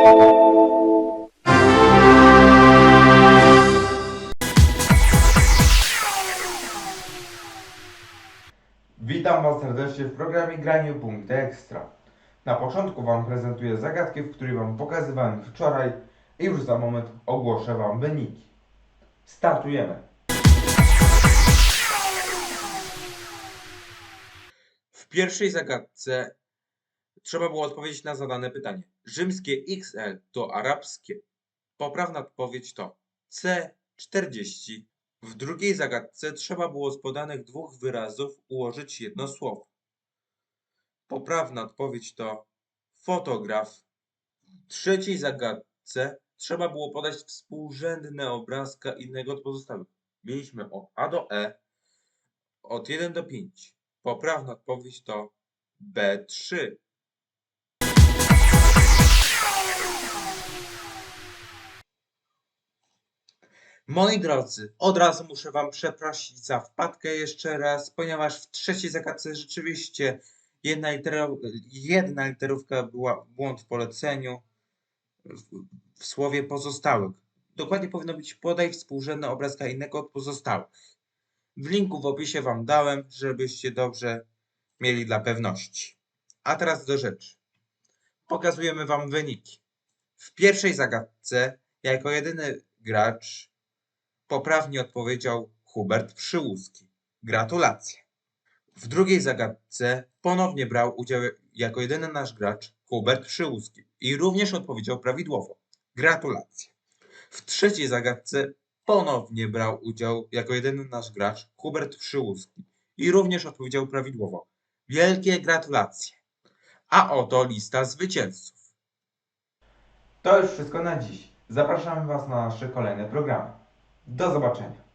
Witam Was serdecznie w programie Graniu Punkty Ekstra. Na początku Wam prezentuję zagadki, w których Wam pokazywałem wczoraj i już za moment ogłoszę Wam wyniki. Startujemy! W pierwszej zagadce trzeba było odpowiedzieć na zadane pytanie. Rzymskie XL to arabskie. Poprawna odpowiedź to C40. W drugiej zagadce trzeba było z podanych dwóch wyrazów ułożyć jedno słowo. Poprawna odpowiedź to fotograf. W trzeciej zagadce trzeba było podać współrzędne obrazka innego od pozostałych. Mieliśmy od A do E, od 1 do 5. Poprawna odpowiedź to B3. Moi drodzy, od razu muszę Wam przeprosić za wpadkę jeszcze raz, ponieważ w trzeciej zagadce rzeczywiście jedna, jedna literówka była błąd w poleceniu w, w słowie pozostałych. Dokładnie powinno być podaj współrzędne obrazka innego od pozostałych. W linku w opisie Wam dałem, żebyście dobrze mieli dla pewności. A teraz do rzeczy. Pokazujemy Wam wyniki. W pierwszej zagadce, jako jedyny gracz, poprawnie odpowiedział Hubert Przyłuski. Gratulacje. W drugiej zagadce ponownie brał udział jako jedyny nasz gracz Hubert Przyłuski i również odpowiedział prawidłowo. Gratulacje. W trzeciej zagadce ponownie brał udział jako jedyny nasz gracz Hubert Przyłuski i również odpowiedział prawidłowo. Wielkie gratulacje. A oto lista zwycięzców. To już wszystko na dziś. Zapraszamy Was na nasze kolejne programy. Do zobaczenia.